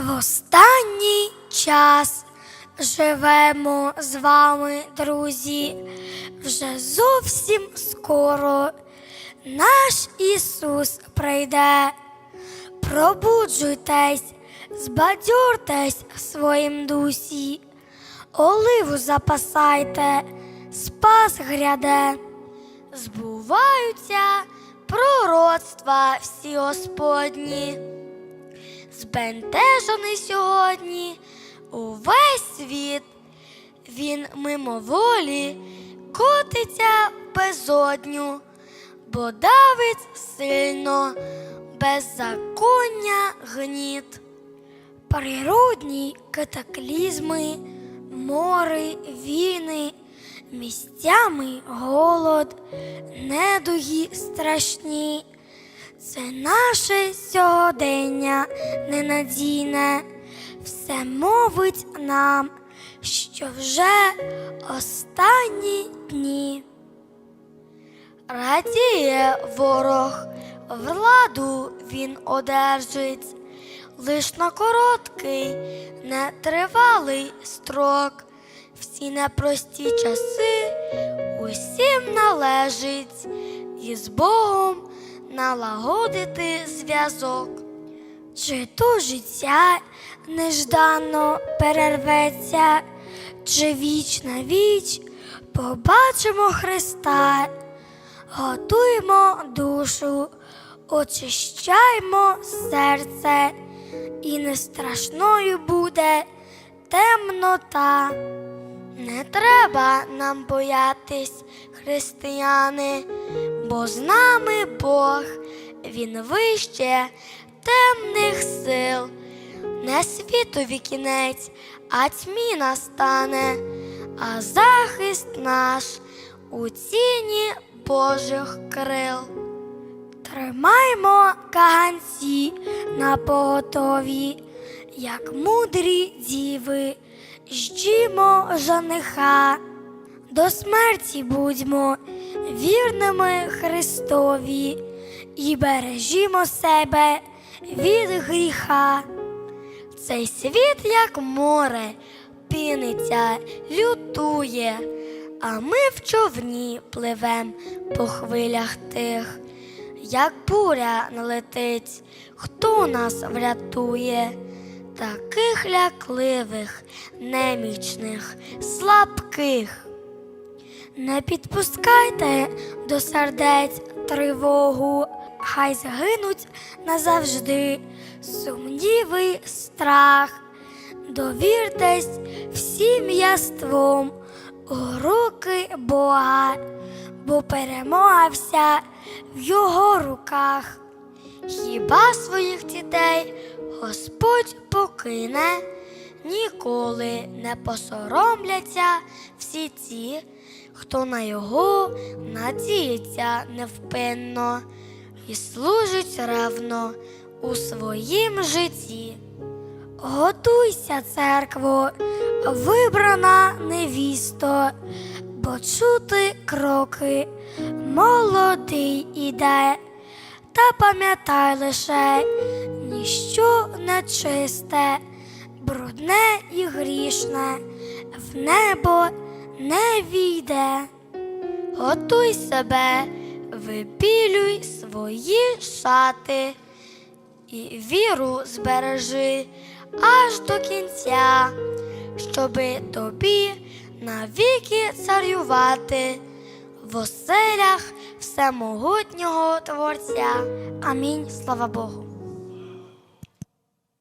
В останній час живемо з вами, друзі, вже зовсім скоро наш Ісус прийде. Пробуджуйтесь, збадьортесь в своїм дусі, оливу запасайте, спас гряде. Збуваються пророцтва всі Господні збентежений сьогодні увесь світ. Він мимоволі котиться безодню, бо давить сильно беззаконня гніт. Природні катаклізми, мори, війни, місцями голод, недуги страшні. Це наше сьогодення ненадійне, все мовить нам, що вже останні дні. Радіє ворог, владу він одержить, лиш на короткий, нетривалий строк. Всі непрості часи усім належить і з Богом налагодити зв'язок. Чи то життя неждано перерветься, чи віч на віч побачимо Христа, готуємо душу, очищаймо серце, і не страшною буде темнота. Не треба нам боятись, християни, бо з нами Бог, Він вище темних сил, не світові кінець, а тьмі настане, а захист наш у тіні Божих крил. Тримаймо каганці на поготові, як мудрі діви, ждімо жениха, до смерті будьмо вірними Христові і бережімо себе від гріха. Цей світ, як море, піниться, лютує, а ми в човні пливем по хвилях тих. Як буря налетить, хто нас врятує? Таких лякливих, немічних, слабких. Не підпускайте до сердець тривогу, хай згинуть назавжди сумніви, страх. Довіртесь всім яством у руки Бога, бо перемога вся в його руках. Хіба своїх дітей Господь покине, ніколи не посоромляться всі ті, хто на його надіється невпинно і служить ревно у своїм житті. Готуйся, церкво, вибрана невісто, бо чути кроки, молодий іде, та пам'ятай лише ніщо нечисте, брудне і грішне, в небо не війде. Готуй себе, випілюй свої шати і віру збережи аж до кінця, щоби тобі навіки царювати в оселях всемогутнього Творця. Амінь. Слава Богу.